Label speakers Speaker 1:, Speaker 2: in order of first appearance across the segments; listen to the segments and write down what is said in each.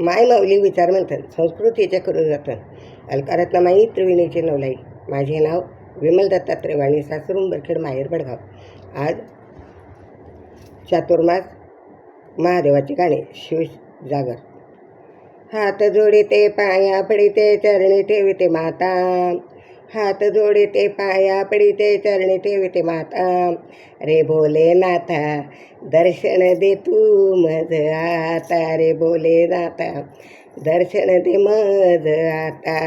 Speaker 1: माय माऊली विचार मंथन संस्कृतीचे करू जतन अलकारत्नामाई त्रिवेणीचे नवलाई. माझे नाव विमल दत्तात्रेवाणी सासरून बरखेड माहेर बडगाव. आज चातुर्मास महादेवाची गाणे शिव जागर. हात जोडिते पाया पडिते चरणी ठेविते माता. हात जोडिते पाया पडिते चरणी ठेविते माता. रे बोले नाथा दर्शन दे तू मज आता. रे बोले नाथा दर्शन दे मज आता.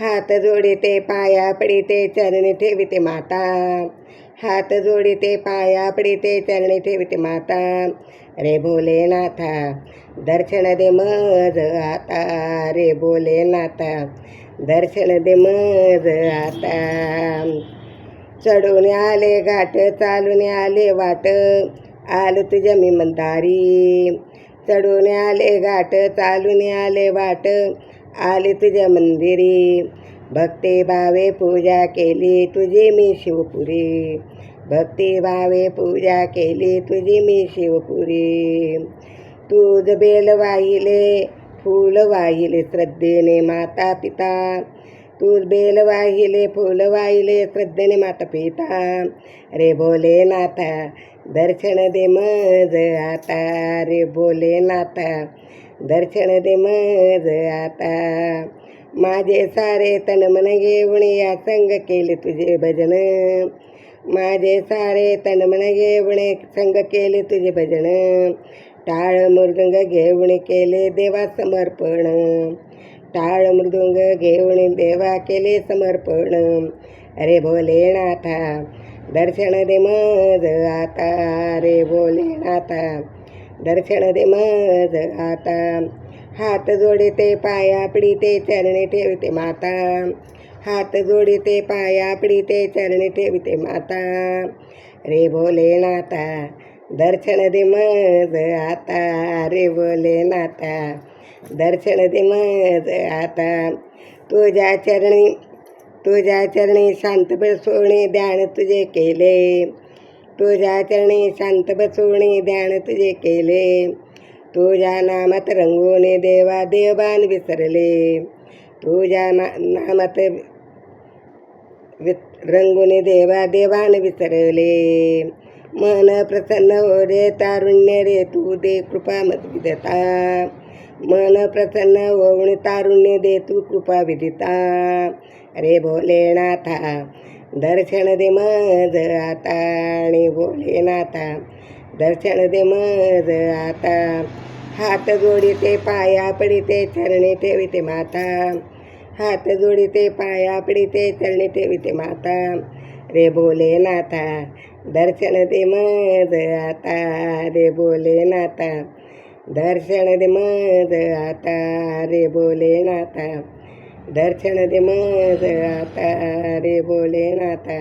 Speaker 1: हात जोडिते पाया पडिते चरणी ठेविते माता. हात जोडिते पाया पडिते चरणी ठेविते माता. रे भोलेनाथा दर्शन दे मज आता. रे भोलेनाथा दर्शन दे मज आता. चढून आले घाट चालून आले वाट. आलो तुझ्या मी मंदारी. चढून आले घाट चालून आले वाट. आले तुझ्या मंदिरी भक्ती भावे पूजा केली तुझी मी शिवपुरी. भक्ती भावे पूजा केली तुझी मी शिवपुरी. तुझ बेल वाहिले फूल वाहिले श्रद्धेने माता पिता. तुझ बेल वाहिले फूल वाहिले श्रद्धेने माता पिता. रे भोलेनाथा दर्शन दे मज आता. रे भोलेनाथा दर्शन दे मज आता माझे सारे तन मन घेऊन या संग केले तुझे भजन माझे सारे तन मन घेऊन संग केले तुझे भजन टाळ मृदुंग घेऊन केले देवा समर्पण टाळ मृदुंग घेऊन देवा केले समर्पण अरे भोलेनाथा दर्शन दे मज आता रे भोलेनाथा दर्शन दे मज आता. हात जोडिते पाया पडिते चरणे ठेवते माता. हात जोडिते पाया पडिते चरणे ठेवते माता. रे भोलेनाथा दर्शन दे मज आता. रे भोलेनाथा दर्शन दे मज आता. तुझ्या चरणी तुझ्या चरणी शांत सोने ध्यान तुझे केले. तुझ्या चरणी शांत बसवणे ध्यान तुझे केले. तुझ्या नामात रंगवणे देवा देवान विसरले. तुझ्या ना नामात रंगुने देवा देवान विसरले. मन प्रसन्न हो रे तारुण्य रे तू दे कृपा मत विदता मन प्रसन्न होऊन तारुण्य दे तू कृपा विदिता. रे भोलेनाथा दर्शन दे मज आता आणि भोलेनाथा दर्शन दे मज आता हात जोडिते पाया पडिते चरणी ठेविते माता हात जोडिते पाया पडिते चरणी ठेविते माता रे भोलेनाथा दर्शन दे मज आता रे भोलेनाथा दर्शन दे मज आता रे भोलेनाथा दर्शन दे मज आता रे भोलेनाथा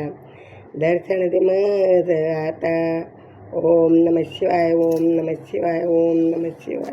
Speaker 1: दर्शन दे मज आता ओम नम शिवाय ओम नम शिवाय ओम नम शिवाय